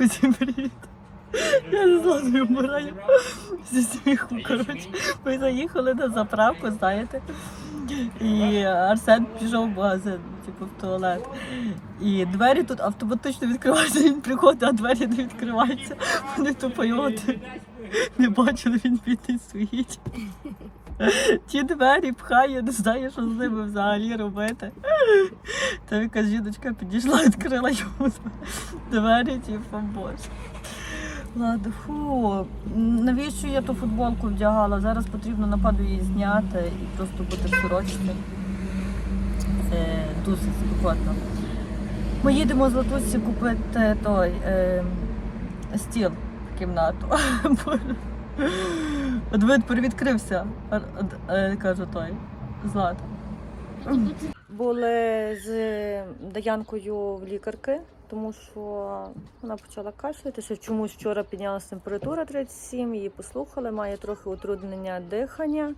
Усім привіт. Я не злазую вмираю зі сміху. Коротше, ми заїхали на заправку, знаєте. І Арсен пішов в магазин, типу в туалет. І двері тут автоматично відкриваються, він приходить, а двері не відкриваються. Вони тупо його не бачили, він бідний стоїть. Ті двері пхає, не знає, що з ними взагалі робити. Та якась жіночка підійшла, відкрила йому двері, типу, боже. Ладно, фу. Навіщо я ту футболку вдягала? Зараз потрібно нападу її зняти і просто бути сорочною. Це досить спекотно. Ми їдемо з Латусі купити той е, стіл в кімнату. От вид перевідкрився, Ар- е, кажу той. Злата. Були з Даянкою в лікарки, тому що вона почала кашляти. Ще чомусь вчора піднялася температура 37, її послухали, має трохи утруднення дихання.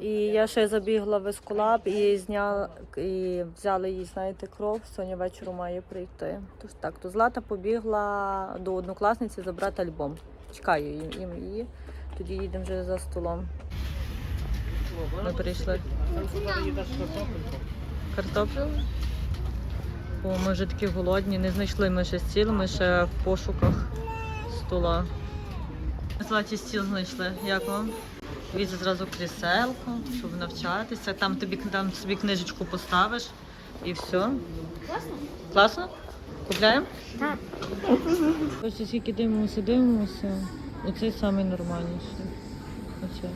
І я ще забігла в ескулап і зняла і взяли їй, знаєте, кров. Сьогодні вечором має прийти. Тож так, то Злата побігла до однокласниці забрати альбом. Чекаю їм її. Тоді їдемо вже за столом. Ми прийшли. Картоплю? О, ми вже такі голодні, не знайшли ми ще стіл, ми ще в пошуках стола. Златі стіл знайшли. Як вам? Дивіться зразу кріселку, щоб навчатися. Там тобі там собі книжечку поставиш і все. Класно? Класно? Купляємо? Так. Ось скільки дивимося, дивимося. Оцей самий нормальніший. Оцей.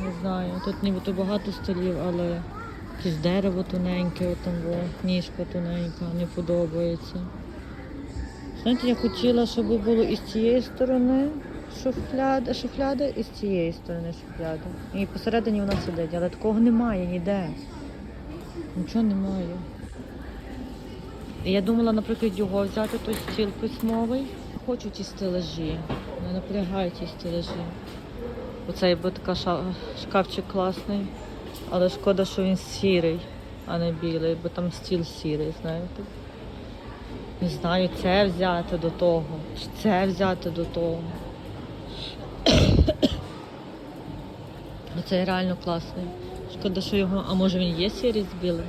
Не знаю, тут нібито багато столів, але якесь дерево тоненьке, от там во, ніжка тоненька, не подобається. Знаєте, я хотіла, щоб було і з цієї сторони шуфляда, шуфляда, і з цієї сторони шуфляда. І посередині вона сидить, але такого немає ніде. Нічого немає. Я думала, наприклад, його взяти, той стіл письмовий. Хочу ті стелажі. Не напрягаю ті стелажі. Оцей би така шкафчик класний. Але шкода, що він сірий, а не білий, бо там стіл сірий, знаєте. Не знаю, це взяти до того, чи це взяти до того. Оцей реально класний. Шкода, що його, а може він є сірий з білим?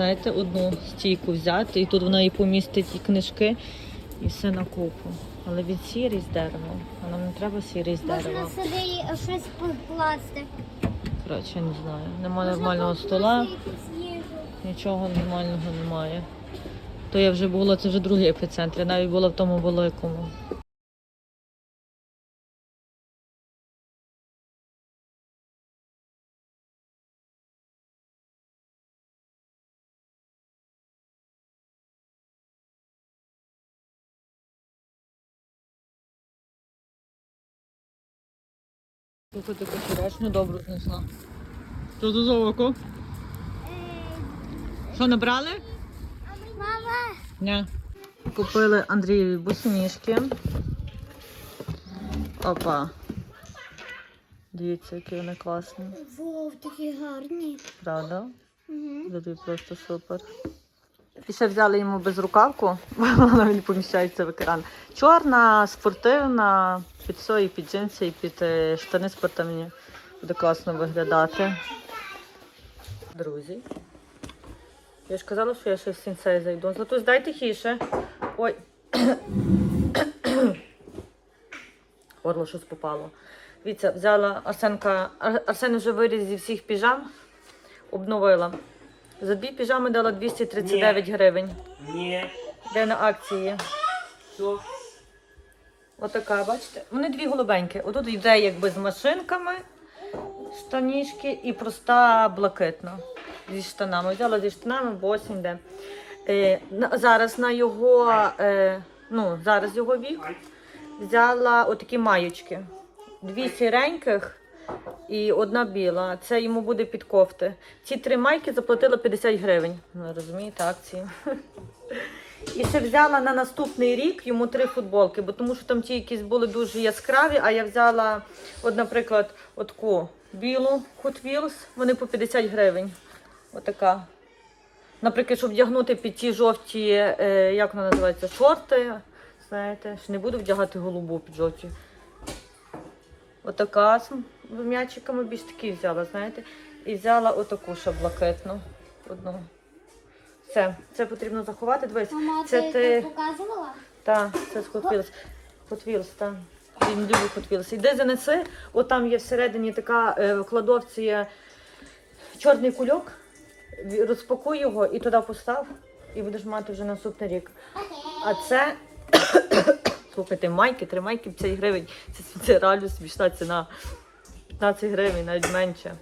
Знаєте, одну стійку взяти, і тут вона і помістить і книжки, і все на купу. Але він сірий з деревом, а нам не треба сірий з Можна дерева. собі щось покласти. Коротше, не знаю. Немає нормального стола, нічого нормального немає. То я вже була, це вже другий епіцентр, я навіть була в тому великому. Слухайте, черешню добру знайшла. Що за золоко? Що набрали? Мама! Ні. Купили Андрієві босоніжки. Опа. Дивіться, які вони класні. Вов, такі гарні. Правда? Угу. Люди просто супер. І ще взяли йому безрукавку, вона не поміщається в екран. Чорна, спортивна, під і під джинси, і під е, штани спортивні. Буде класно виглядати. Друзі. Я ж казала, що я ще в сінцей зайду. Златусь, дай тихіше. Ой. Горло щось попало. Дивіться, взяла Арсенка. Арсен вже виріз зі всіх піжам, обновила. За дві піжами дала 239 гривень. Ні. Де на акції. Що? Отака, бачите? Вони дві голубенькі. Отут йде якби з машинками штанішки і проста блакитна зі штанами. Взяла зі штанами, бо осінь йде. Е, зараз на його, е, ну, зараз його вік взяла отакі маєчки. Дві сіреньких і одна біла. Це йому буде під кофти. Ці три майки заплатила 50 гривень. Ну, розумієте, акції. І ще взяла на наступний рік йому три футболки, бо тому що там ті якісь були дуже яскраві, а я взяла, от, наприклад, отку білу Hot Wheels, вони по 50 гривень. Отака. наприклад, щоб вдягнути під ті жовті, е, як вона називається, шорти. Знаєте, ж не буду вдягати голубу під жовті. Отака з м'ячиками більш такі взяла, знаєте. І взяла отаку ще блакитну. Одну. Це, це потрібно заховати. Дивись, Мама, це ти, ти. показувала? Так, це з. Hot Wheels, так. Він любить Wheels. Іди занеси, от там є всередині така е, в кладовці є чорний кульок, розпакуй його і туди постав, і будеш мати вже наступний рік. А це, слухайте, майки, три майки 50 гривень. Це, це реально смішна ціна. 15 гривень, навіть менше.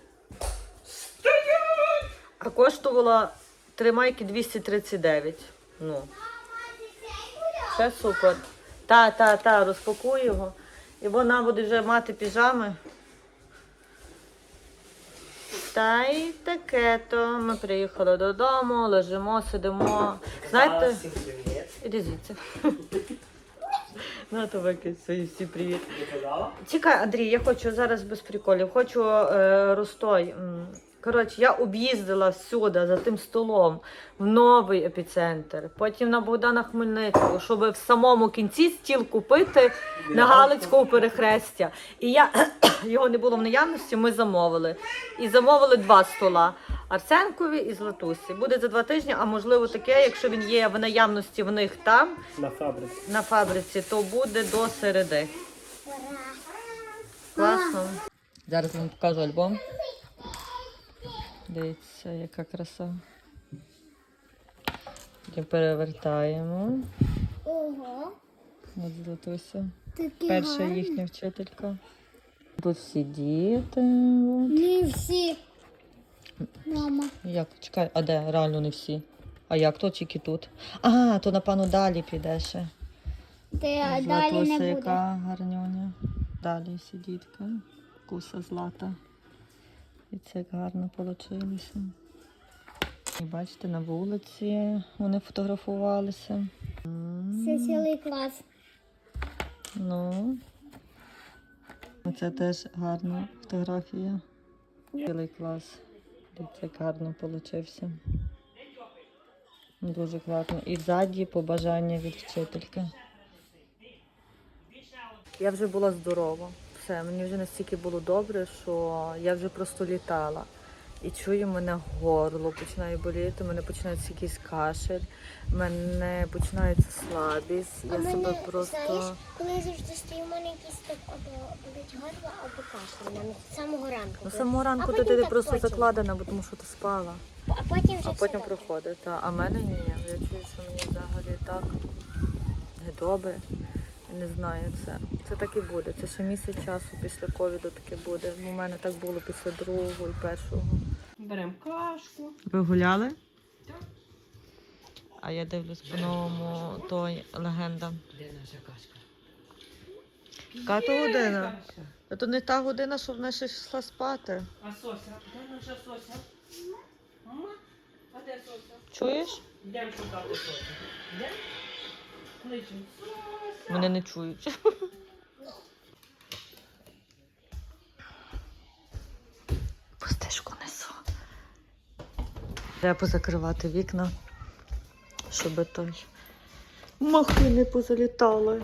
А коштувала три майки 239. Ну. Це супер. Та, та, та, розпакуй його. І вона буде вже мати піжами. Та й таке то. Ми приїхали додому, лежимо, сидимо. Знаєте, іди звідси. На то викинь свої всі привіт. Чекай, Андрій, я хочу зараз без приколів. Хочу е, розстой. Коротше, я об'їздила всюди за тим столом в новий епіцентр, потім на Богдана Хмельницького, щоб в самому кінці стіл купити на Галицького перехрестя. І я його не було в наявності, ми замовили. І замовили два стола. Арсенкові і Златусі. Буде за два тижні, а можливо таке, якщо він є в наявності в них там, На фабриці. на фабриці, то буде до середи. Класно. Зараз вам покажу альбом. Дивіться, яка краса. Потім перевертаємо. Ого. От Златуся. Перша їхня вчителька. Тут всі діти. Не всі. Мама. Як? Чекай, а де? Реально не всі. А як? То тільки тут. А, то напевно далі піде ще. Ти далі Златуся, не буде. яка гарнюня. Далі всі дітка. Куса злата. І це як гарно вийшло. І бачите, на вулиці вони фотографувалися. Це цілий клас. Ну. Це теж гарна фотографія. Цілий клас. Як гарно вийшов. Дуже гарно. І ззаді побажання від вчительки. Я вже була здорова. Все, мені вже настільки було добре, що я вже просто літала. І чую, мене горло починає боліти, мене починається якийсь кашель, мене починається слабість. Я себе просто. знаєш, коли я завжди стою, у мене якийсь так або болить горло, або кашель. Навіть з самого ранку. Ну, з самого ранку ти, ти просто потім. закладена, бо тому що ти спала. А потім вже А потім проходить. Та. А мене ні. Я чую, що мені взагалі так недобре. Не знаю це. Це так і буде. Це ще місяць часу після ковіду таке буде. У мене так було після другого і першого. Беремо кашку. Ви гуляли? Так. А я дивлюсь по-новому той легенда. Де наша кашка? Яка то година? Та То не та година, що вона ще йшла спати. А Сося? Де наша Сося? Мама? А де Сося? Чуєш? Йдемо шукати Сосю. Йдемо? Мене не чують. Пустишку несу. Треба позакривати вікна, щоб той махи не позалітали.